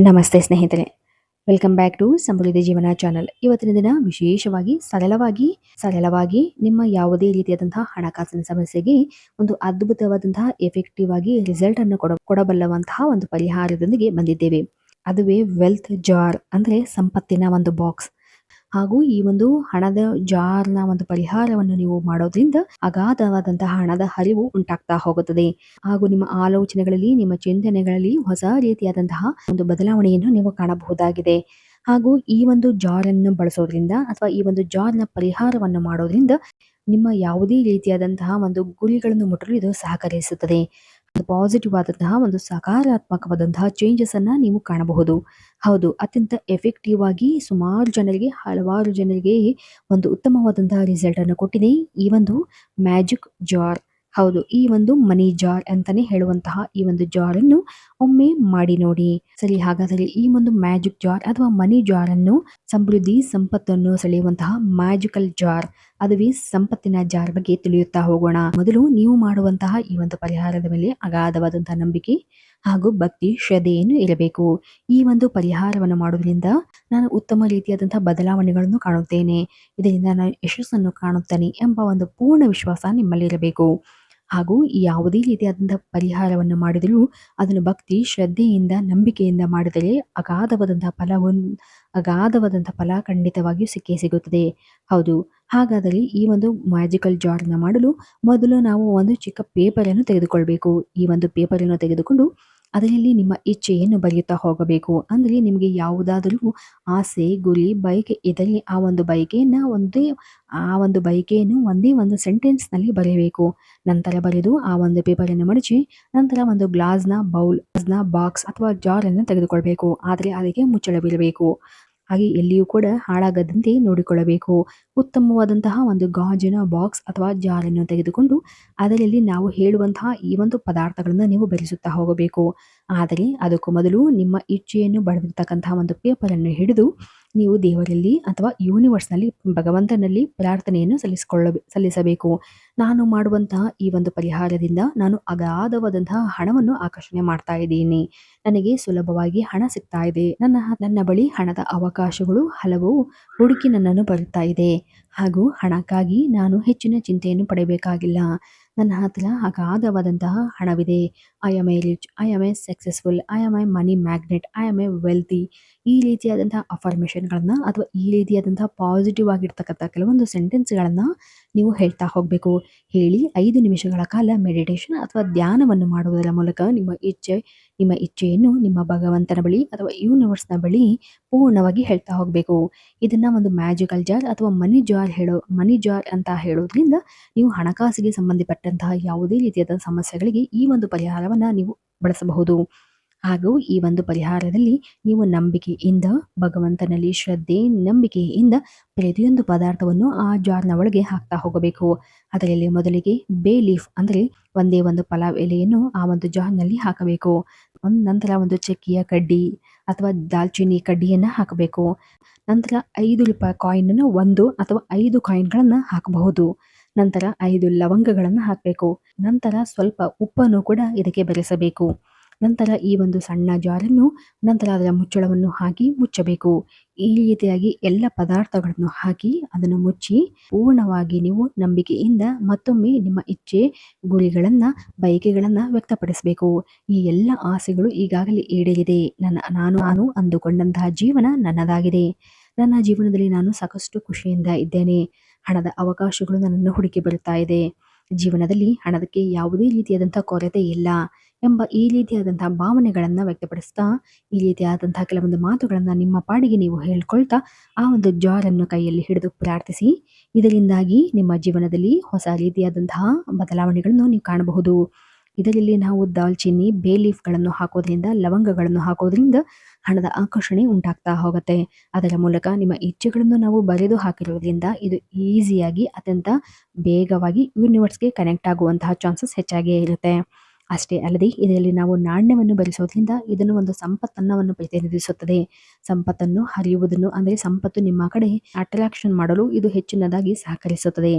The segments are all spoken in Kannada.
ನಮಸ್ತೆ ಸ್ನೇಹಿತರೆ. ವೆಲ್ಕಮ್ ಬ್ಯಾಕ್ ಟು ಸಮೃದ್ಧಿ ಜೀವನ ಚಾನಲ್ ಇವತ್ತಿನ ದಿನ ವಿಶೇಷವಾಗಿ ಸರಳವಾಗಿ ಸರಳವಾಗಿ ನಿಮ್ಮ ಯಾವುದೇ ರೀತಿಯಾದಂತಹ ಹಣಕಾಸಿನ ಸಮಸ್ಯೆಗೆ ಒಂದು ಅದ್ಭುತವಾದಂತಹ ಎಫೆಕ್ಟಿವ್ ಆಗಿ ರಿಸಲ್ಟ್ ಅನ್ನು ಕೊಡ, ಕೊಡಬಲ್ಲವಂತಹ ಒಂದು ಪರಿಹಾರದೊಂದಿಗೆ ಬಂದಿದ್ದೇವೆ. ಅದುವೇ ವೆಲ್ತ್ ಜಾರ್ ಅಂದ್ರೆ ಸಂಪತ್ತಿನ ಒಂದು ಬಾಕ್ಸ್ ಹಾಗೂ ಈ ಒಂದು ಹಣದ ಜಾರ್ನ ಒಂದು ಪರಿಹಾರವನ್ನು ನೀವು ಮಾಡೋದ್ರಿಂದ ಅಗಾಧವಾದಂತಹ ಹಣದ ಹರಿವು ಉಂಟಾಗ್ತಾ ಹೋಗುತ್ತದೆ. ಹಾಗೂ ನಿಮ್ಮ ಆಲೋಚನೆಗಳಲ್ಲಿ, ನಿಮ್ಮ ಚಿಂತನೆಗಳಲ್ಲಿ ಹೊಸ ರೀತಿಯಾದಂತಹ ಒಂದು ಬದಲಾವಣೆಯನ್ನು ನೀವು ಕಾಣಬಹುದಾಗಿದೆ. ಹಾಗೂ ಈ ಒಂದು ಜಾರ್ ಅನ್ನು ಬಳಸೋದ್ರಿಂದ ಅಥವಾ ಈ ಒಂದು ಜಾರ್ನ ಪರಿಹಾರವನ್ನು ಮಾಡೋದ್ರಿಂದ ನಿಮ್ಮ ಯಾವುದೇ ರೀತಿಯಾದಂತಹ ಒಂದು ಗುರಿಗಳನ್ನು ಮುಟ್ಟಲು ಇದು ಸಹಕರಿಸುತ್ತದೆ. ಒಂದು ಪಾಸಿಟಿವ್ ಆದಂತಹ ಒಂದು ಸಕಾರಾತ್ಮಕವಾದಂತಹ ಚೇಂಜಸ್ ಅನ್ನ ನೀವು ಕಾಣಬಹುದು. ಹೌದು, ಅತ್ಯಂತ ಎಫೆಕ್ಟಿವ್ ಆಗಿ ಸುಮಾರು ಜನರಿಗೆ, ಹಲವಾರು ಜನರಿಗೆ ಒಂದು ಉತ್ತಮವಾದಂತಹ ರಿಸಲ್ಟ್ ಅನ್ನು ಕೊಟ್ಟಿದೆ ಈ ಒಂದು ಮ್ಯಾಜಿಕ್ ಜಾರ್ ಹೌದು, ಈ ಒಂದು ಮನಿ ಜಾರ್ ಅಂತಾನೆ ಹೇಳುವಂತಹ ಈ ಒಂದು ಜಾರ್ ಅನ್ನು ಒಮ್ಮೆ ಮಾಡಿ ನೋಡಿ. ಸರಿ, ಹಾಗಾದರೆ ಈ ಒಂದು ಮ್ಯಾಜಿಕ್ ಜಾರ್ ಅಥವಾ ಮನಿ ಜಾರ್ ಅನ್ನು ಸಮೃದ್ಧಿ, ಸಂಪತ್ತನ್ನು ಸೆಳೆಯುವಂತಹ ಮ್ಯಾಜಿಕಲ್ ಜಾರ್ ಅದುವೇ ಸಂಪತ್ತಿನ ಜಾರ್ ಬಗ್ಗೆ ತಿಳಿಯುತ್ತಾ ಹೋಗೋಣ. ಮೊದಲು ನೀವು ಮಾಡುವಂತಹ ಈ ಒಂದು ಪರಿಹಾರದ ಮೇಲೆ ಅಗಾಧವಾದಂತಹ ನಂಬಿಕೆ ಹಾಗೂ ಭಕ್ತಿ, ಶ್ರದ್ಧೆಯನ್ನು ಇರಬೇಕು. ಈ ಒಂದು ಪರಿಹಾರವನ್ನು ಮಾಡುವುದರಿಂದ ನಾನು ಉತ್ತಮ ರೀತಿಯಾದಂತಹ ಬದಲಾವಣೆಗಳನ್ನು ಕಾಣುತ್ತೇನೆ. ಇದರಿಂದ ನಾನು ಯಶಸ್ಸನ್ನು ಕಾಣುತ್ತೇನೆ ಎಂಬ ಒಂದು ಪೂರ್ಣ ವಿಶ್ವಾಸ ನಿಮ್ಮಲ್ಲಿರಬೇಕು. ಹಾಗೂ ಯಾವುದೇ ರೀತಿಯಾದಂತಹ ಪರಿಹಾರವನ್ನು ಮಾಡಿದರೂ ಅದನ್ನು ಭಕ್ತಿ, ಶ್ರದ್ಧೆಯಿಂದ, ನಂಬಿಕೆಯಿಂದ ಮಾಡಿದರೆ ಅಗಾಧವಾದಂತಹ ಫಲವನ್ನು ಅಗಾಧವಾದಂಥ ಫಲ ಖಂಡಿತವಾಗಿಯೂ ಸಿಕ್ಕೇ ಸಿಗುತ್ತದೆ. ಹೌದು, ಹಾಗಾದರೆ ಈ ಒಂದು ಮ್ಯಾಜಿಕಲ್ ಜಾರ್ನ ಮಾಡಲು ಮೊದಲು ನಾವು ಒಂದು ಚಿಕ್ಕ ಪೇಪರನ್ನು ತೆಗೆದುಕೊಳ್ಬೇಕು. ಈ ಒಂದು ಪೇಪರನ್ನು ತೆಗೆದುಕೊಂಡು ಅದರಲ್ಲಿ ನಿಮ್ಮ ಇಚ್ಛೆಯನ್ನು ಬರೆಯುತ್ತಾ ಹೋಗಬೇಕು. ಅಂದರೆ ನಿಮಗೆ ಯಾವುದಾದರೂ ಆಸೆ, ಗುರಿ, ಬಯಕೆ ಇದರಲ್ಲಿ ಆ ಒಂದು ಬಯಕೆಯನ್ನು ಒಂದೇ, ಆ ಒಂದು ಬಯಕೆಯನ್ನು ಒಂದೇ ಒಂದು ಸೆಂಟೆನ್ಸ್ನಲ್ಲಿ ಬರೆಯಬೇಕು ನಂತರ ಬರೆದು ಆ ಒಂದು ಪೇಪರನ್ನು ಮಡಚಿ, ನಂತರ ಒಂದು ಗ್ಲಾಸ್ನ ಬೌಲ್, ಗ್ಲಾಸ್ನ ಬಾಕ್ಸ್ ಅಥವಾ ಜಾರನ್ನು ತೆಗೆದುಕೊಳ್ಬೇಕು. ಆದರೆ ಅದಕ್ಕೆ ಮುಚ್ಚಳವಿರಬೇಕು. ಹಾಗೆ ಎಲ್ಲಿಯೂ ಕೂಡ ಹಾಳಾಗದಂತೆ ನೋಡಿಕೊಳ್ಳಬೇಕು. ಉತ್ತಮವಾದಂತಹ ಒಂದು ಗಾಜಿನ ಬಾಕ್ಸ್ ಅಥವಾ ಜಾರನ್ನು ತೆಗೆದುಕೊಂಡು ಅದರಲ್ಲಿ ನಾವು ಹೇಳುವಂತಹ ಈ ಒಂದು ಪದಾರ್ಥಗಳನ್ನು ನೀವು ಬೆರೆಸುತ್ತಾ ಹೋಗಬೇಕು. ಆದರೆ ಅದಕ್ಕೂ ಮೊದಲು ನಿಮ್ಮ ಇಚ್ಛೆಯನ್ನು ಬರೆದಿರ್ತಕ್ಕಂತಹ ಒಂದು ಪೇಪರನ್ನು ಹಿಡಿದು ನೀವು ದೇವರಲ್ಲಿ ಅಥವಾ ಯೂನಿವರ್ಸ್ನಲ್ಲಿ ಭಗವಂತನಲ್ಲಿ ಪ್ರಾರ್ಥನೆಯನ್ನು ಸಲ್ಲಿಸಿಕೊಳ್ಳ ಸಲ್ಲಿಸಬೇಕು. ನಾನು ಮಾಡುವಂತಹ ಈ ಒಂದು ಪರಿಹಾರದಿಂದ ನಾನು ಅಗಾಧವಾದಂತಹ ಹಣವನ್ನು ಆಕರ್ಷಣೆ ಮಾಡ್ತಾ ಇದ್ದೀನಿ. ನನಗೆ ಸುಲಭವಾಗಿ ಹಣ ಸಿಗ್ತಾ ಇದೆ. ನನ್ನ ನನ್ನ ಬಳಿ ಹಣದ ಅವಕಾಶಗಳು, ಹಲವು ಹುಡುಕಿ ನನ್ನನ್ನು ಬರುತ್ತಾ ಇದೆ. ಹಾಗೂ ಹಣಕ್ಕಾಗಿ ನಾನು ಹೆಚ್ಚಿನ ಚಿಂತೆಯನ್ನು ಪಡೆಯಬೇಕಾಗಿಲ್ಲ ನನ್ನ ಹತ್ತಿರ ಅಗಾಧವಾದಂತಹ ಹಣವಿದೆ. I am a rich I am a successful I am a money magnet I am a wealthy ಈ ರೀತಿಯಾದಂತಹ ಅಫಾರ್ಮೇಷನ್ಗಳನ್ನು ಅಥವಾ ಈ ರೀತಿಯಾದಂತಹ ಪಾಸಿಟಿವ್ ಆಗಿರ್ತಕ್ಕಂಥ ಕೆಲವೊಂದು ಸೆಂಟೆನ್ಸ್ಗಳನ್ನು ನೀವು ಹೇಳ್ತಾ ಹೋಗಬೇಕು. ಹೇಳಿ ಐದು ನಿಮಿಷಗಳ ಕಾಲ ಮೆಡಿಟೇಷನ್ ಅಥವಾ ಧ್ಯಾನವನ್ನು ಮಾಡುವುದರ ಮೂಲಕ ನಿಮ್ಮ ಇಚ್ಛೆ ನಿಮ್ಮ ಇಚ್ಛೆಯನ್ನು ನಿಮ್ಮ ಭಗವಂತನ ಬಳಿ ಅಥವಾ ಯೂನಿವರ್ಸ್ನ ಬಳಿ ಪೂರ್ಣವಾಗಿ ಹೇಳ್ತಾ ಹೋಗಬೇಕು. ಇದನ್ನ ಒಂದು ಮ್ಯಾಜಿಕಲ್ ಜಾರ್ ಅಥವಾ ಮನಿ ಜಾರ್ ಹೇಳೋ ಮನಿ ಜಾರ್ ಅಂತ ಹೇಳೋದ್ರಿಂದ ನೀವು ಹಣಕಾಸಿಗೆ ಸಂಬಂಧಪಟ್ಟಂತಹ ಯಾವುದೇ ರೀತಿಯಾದ ಸಮಸ್ಯೆಗಳಿಗೆ ಈ ಒಂದು ಪರಿಹಾರವನ್ನು ನೀವು ಬಳಸಬಹುದು. ಹಾಗೂ ಈ ಒಂದು ಪರಿಹಾರದಲ್ಲಿ ನೀವು ನಂಬಿಕೆಯಿಂದ, ಭಗವಂತನಲ್ಲಿ ಶ್ರದ್ಧೆ, ನಂಬಿಕೆಯಿಂದ ಪ್ರತಿಯೊಂದು ಪದಾರ್ಥವನ್ನು ಆ ಜಾರ್ನ ಒಳಗೆ ಹಾಕ್ತಾ ಹೋಗಬೇಕು. ಅದರಲ್ಲಿ ಮೊದಲಿಗೆ ಬೇ ಲೀಫ್ ಅಂದರೆ ಒಂದೇ ಒಂದು ಪಲಾವ್ ಎಲೆಯನ್ನು ಆ ಒಂದು ಜಾರ್ನಲ್ಲಿ ಹಾಕಬೇಕು. ನಂತರ ಒಂದು ಚಕ್ಕಿಯ ಕಡ್ಡಿ ಅಥವಾ ದಾಲ್ಚಿನ್ನಿ ಕಡ್ಡಿಯನ್ನ ಹಾಕಬೇಕು. ನಂತರ ಐದು ರೂಪಾಯಿ ಕಾಯಿನನ್ನು ಒಂದು ಅಥವಾ ಐದು ಕಾಯಿನ್ಗಳನ್ನು ಹಾಕಬಹುದು. ನಂತರ ಐದು ಲವಂಗಗಳನ್ನು ಹಾಕಬೇಕು. ನಂತರ ಸ್ವಲ್ಪ ಉಪ್ಪನ್ನು ಕೂಡ ಇದಕ್ಕೆ ಬೆರೆಸಬೇಕು. ನಂತರ ಈ ಒಂದು ಸಣ್ಣ ಜಾರನ್ನು ನಂತರ ಅದರ ಮುಚ್ಚಳವನ್ನು ಹಾಕಿ ಮುಚ್ಚಬೇಕು. ಈ ರೀತಿಯಾಗಿ ಎಲ್ಲ ಪದಾರ್ಥಗಳನ್ನು ಹಾಕಿ ಅದನ್ನು ಮುಚ್ಚಿ ಪೂರ್ಣವಾಗಿ ನೀವು ನಂಬಿಕೆಯಿಂದ ಮತ್ತೊಮ್ಮೆ ನಿಮ್ಮ ಇಚ್ಛೆ, ಗುರಿಗಳನ್ನು, ಬಯಕೆಗಳನ್ನು ವ್ಯಕ್ತಪಡಿಸಬೇಕು. ಈ ಎಲ್ಲ ಆಸೆಗಳು ಈಗಾಗಲೇ ಈಡೇರಿದೆ. ನನ್ನ ನಾನು ನಾನು ಅಂದುಕೊಂಡಂತಹ ಜೀವನ ನನ್ನದಾಗಿದೆ. ನನ್ನ ಜೀವನದಲ್ಲಿ ನಾನು ಸಾಕಷ್ಟು ಖುಷಿಯಿಂದ ಇದ್ದೇನೆ. ಹಣದ ಅವಕಾಶಗಳು ನನ್ನನ್ನು ಹುಡುಕಿ ಬರುತ್ತಾ ಇದೆ. ಜೀವನದಲ್ಲಿ ಹಣದಕ್ಕೆ ಯಾವುದೇ ರೀತಿಯಾದಂಥ ಕೊರತೆ ಇಲ್ಲ. ಎಂಬ ಈ ರೀತಿಯಾದಂತಹ ಭಾವನೆಗಳನ್ನು ವ್ಯಕ್ತಪಡಿಸ್ತಾ, ಈ ರೀತಿಯಾದಂತಹ ಕೆಲವೊಂದು ಮಾತುಗಳನ್ನು ನಿಮ್ಮ ಪಾಡಿಗೆ ನೀವು ಹೇಳ್ಕೊಳ್ತಾ, ಆ ಒಂದು ಜಾರನ್ನು ಕೈಯಲ್ಲಿ ಹಿಡಿದು ಪ್ರಾರ್ಥಿಸಿ. ಇದರಿಂದಾಗಿ ನಿಮ್ಮ ಜೀವನದಲ್ಲಿ ಹೊಸ ರೀತಿಯಾದಂತಹ ಬದಲಾವಣೆಗಳನ್ನು ನೀವು ಕಾಣಬಹುದು. ಇದರಲ್ಲಿ ನಾವು ದಾಲ್ಚಿನ್ನಿ, ಬೇ ಲೀಫ್ಗಳನ್ನು ಹಾಕೋದ್ರಿಂದ, ಲವಂಗಗಳನ್ನು ಹಾಕೋದ್ರಿಂದ ಹಣದ ಆಕರ್ಷಣೆ ಉಂಟಾಗ್ತಾ ಹೋಗುತ್ತೆ. ಅದರ ಮೂಲಕ ನಿಮ್ಮ ಇಚ್ಛೆಗಳನ್ನು ನಾವು ಬರೆದು ಹಾಕಿರೋದ್ರಿಂದ ಇದು ಈಸಿಯಾಗಿ ಅತ್ಯಂತ ಬೇಗವಾಗಿ ಯೂನಿವರ್ಸ್ಗೆ ಕನೆಕ್ಟ್ ಆಗುವಂತಹ ಚಾನ್ಸಸ್ ಹೆಚ್ಚಾಗಿಯೇ ಇರುತ್ತೆ. ಅಷ್ಟೇ ಅಲ್ಲದೆ ಇದರಲ್ಲಿ ನಾವು ನಾಣ್ಯವನ್ನು ಬೆರೆಸೋದ್ರಿಂದ ಇದನ್ನು ಒಂದು ಸಂಪತ್ತನ್ನವನ್ನು ಪ್ರತಿನಿಧಿಸುತ್ತದೆ. ಸಂಪತ್ತನ್ನು ಹರಿಯುವುದನ್ನು ಅಂದರೆ ಸಂಪತ್ತು ನಿಮ್ಮ ಕಡೆ ಅಟ್ರಾಕ್ಷನ್ ಮಾಡಲು ಇದು ಹೆಚ್ಚಿನದಾಗಿ ಸಹಕರಿಸುತ್ತದೆ.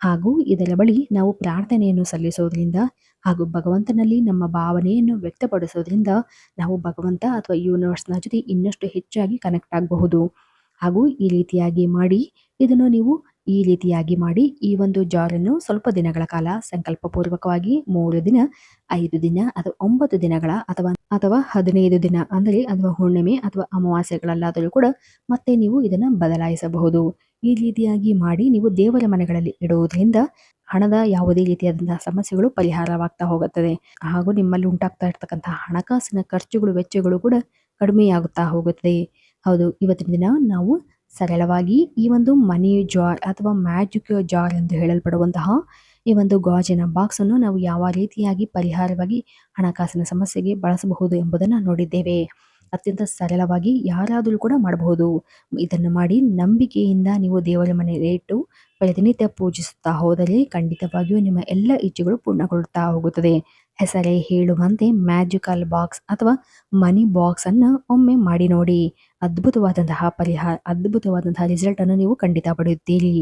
ಹಾಗೂ ಇದರ ಬಳಿ ನಾವು ಪ್ರಾರ್ಥನೆಯನ್ನು ಸಲ್ಲಿಸೋದ್ರಿಂದ ಹಾಗೂ ಭಗವಂತನಲ್ಲಿ ನಮ್ಮ ಭಾವನೆಯನ್ನು ವ್ಯಕ್ತಪಡಿಸೋದ್ರಿಂದ ನಾವು ಭಗವಂತ ಅಥವಾ ಯೂನಿವರ್ಸ್ನ ಜೊತೆ ಇನ್ನಷ್ಟು ಹೆಚ್ಚಾಗಿ ಕನೆಕ್ಟ್ ಆಗಬಹುದು. ಹಾಗೂ ಈ ರೀತಿಯಾಗಿ ಮಾಡಿ ಇದನ್ನು ನೀವು ಈ ರೀತಿಯಾಗಿ ಮಾಡಿ ಈ ಒಂದು ಜಾರನ್ನು ಸ್ವಲ್ಪ ದಿನಗಳ ಕಾಲ ಸಂಕಲ್ಪಪೂರ್ವಕವಾಗಿ ಮೂರು ದಿನ, ಐದು ದಿನ ಅಥವಾ ಒಂಬತ್ತು ದಿನಗಳ ಅಥವಾ ಅಥವಾ ಹದಿನೈದು ದಿನ ಅಂದರೆ ಅಥವಾ ಹುಣ್ಣಿಮೆ ಅಥವಾ ಅಮಾವಾಸ್ಯೆಗಳಲ್ಲಾದರೂ ಕೂಡ ಮತ್ತೆ ನೀವು ಇದನ್ನು ಬದಲಾಯಿಸಬಹುದು. ಈ ರೀತಿಯಾಗಿ ಮಾಡಿ ನೀವು ದೇವರ ಮನೆಗಳಲ್ಲಿ ಇಡುವುದರಿಂದ ಹಣದ ಯಾವುದೇ ರೀತಿಯಾದಂತಹ ಸಮಸ್ಯೆಗಳು ಪರಿಹಾರವಾಗ್ತಾ ಹೋಗುತ್ತದೆ. ಹಾಗೂ ನಿಮ್ಮಲ್ಲಿ ಉಂಟಾಗ್ತಾ ಇರ್ತಕ್ಕಂತಹ ಹಣಕಾಸಿನ ಖರ್ಚುಗಳು, ವೆಚ್ಚಗಳು ಕೂಡ ಕಡಿಮೆಯಾಗುತ್ತಾ ಹೋಗುತ್ತದೆ. ಹೌದು, ಇವತ್ತಿನ ದಿನ ನಾವು ಸರಳವಾಗಿ ಈ ಒಂದು ಮನಿ ಜಾರ್ ಅಥವಾ ಮ್ಯಾಜಿಕ್ ಜಾರ್ ಎಂದು ಹೇಳಲ್ಪಡುವಂತಹ ಈ ಒಂದು ಗಾಜಿನ ಬಾಕ್ಸ್ ಅನ್ನು ನಾವು ಯಾವ ರೀತಿಯಾಗಿ ಪರಿಹಾರವಾಗಿ ಹಣಕಾಸಿನ ಸಮಸ್ಯೆಗೆ ಬಳಸಬಹುದು ಎಂಬುದನ್ನು ನೋಡಿದ್ದೇವೆ. ಅತ್ಯಂತ ಸರಳವಾಗಿ ಯಾರಾದರೂ ಕೂಡ ಮಾಡಬಹುದು. ಇದನ್ನು ಮಾಡಿ ನಂಬಿಕೆಯಿಂದ ನೀವು ದೇವರ ಮನೆಯಲ್ಲಿ ಇಟ್ಟು ಪ್ರತಿನಿತ್ಯ ಪೂಜಿಸುತ್ತಾ ಹೋದರೆ ಖಂಡಿತವಾಗಿಯೂ ನಿಮ್ಮ ಎಲ್ಲ ಇಚ್ಛೆಗಳು ಪೂರ್ಣಗೊಳ್ಳುತ್ತಾ ಹೋಗುತ್ತದೆ. ಹೆಸರೇ ಹೇಳುವಂತೆ ಮ್ಯಾಜಿಕಲ್ ಬಾಕ್ಸ್ ಅಥವಾ ಮನಿ ಬಾಕ್ಸ್ ಅನ್ನು ಒಮ್ಮೆ ಮಾಡಿ ನೋಡಿ. ಅದ್ಭುತವಾದಂತಹ ಪರಿಹಾರ ಅದ್ಭುತವಾದಂತಹ ರಿಸಲ್ಟ್ ಅನ್ನು ನೀವು ಖಂಡಿತ ಪಡೆಯುತ್ತೀರಿ.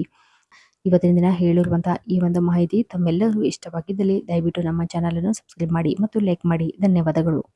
ಇವತ್ತಿನ ದಿನ ಹೇಳಿರುವಂತಹ ಈ ಒಂದು ಮಾಹಿತಿ ತಮ್ಮೆಲ್ಲರಿಗೂ ಇಷ್ಟವಾಗಿದ್ದಲ್ಲಿ ದಯವಿಟ್ಟು ನಮ್ಮ ಚಾನಲ್ ಅನ್ನು ಸಬ್ಸ್ಕ್ರೈಬ್ ಮಾಡಿ ಮತ್ತು ಲೈಕ್ ಮಾಡಿ. ಧನ್ಯವಾದಗಳು.